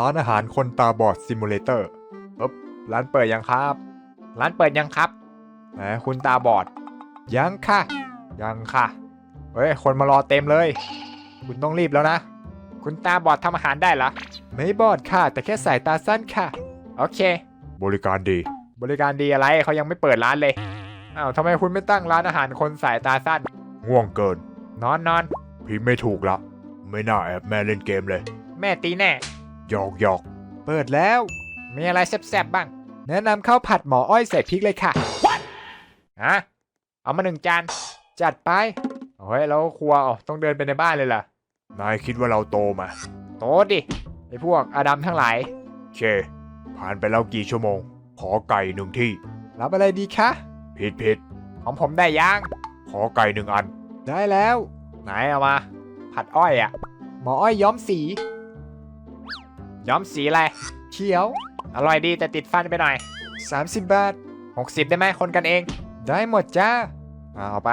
ร้านอาหารคนตาบอดซิมูเลเตอร์อ๊บร้านเปิดยังครับ ร้านเปิดยังครับแหมคุณตาบอด ยังค่ะ ยังค่ะ เฮ้ย คนมารอเต็มเลย คุณต้องรีบแล้วนะ คุณตาบอดทำอาหารได้เหรอ ไม่บอดค่ะ แต่แค่สายตาสั้นค่ะ โอเค บริการดี บริการดีอะไรเขายังไม่เปิดร้านเลย อ้าวทำไมคุณไม่ตั้งร้านอาหารคนสายตาสั้น ง่วงเกิน นอนนอนพิมพ์ไม่ถูกละ ไม่น่าแอบแม่เล่นเกมเลย แม่ตีแน่ หยอกหยอกเปิดแล้ว มีอะไรแซ่บๆบ้าง แนะนำข้าวผัดหมออ้อยใส่พริกเลยค่ะฮะเอามาหนึ่งจาน จัดไปเฮ้ยแล้วครัวอ๋อต้องเดินไปในบ้านเลยเหรอนายคิดว่าเราโตมาโตดิไอพวกอาดัมทั้งหลายเค ผ่านไปแล้วกี่ชั่วโมง ขอไก่หนึ่งที่ รับอะไรดีคะ ผิดผิดของผมได้ย่างขอไก่หนึ่งอัน ได้แล้ว ไหนเอามา ผัดอ้อยอะหมออ้อยย้อมสี ย้อมสีอะไร เขียว อร่อยดีแต่ติดฟันไปหน่อย 30 บาท 60 ได้ไหมคนกันเอง ได้หมดจ้า เอาไป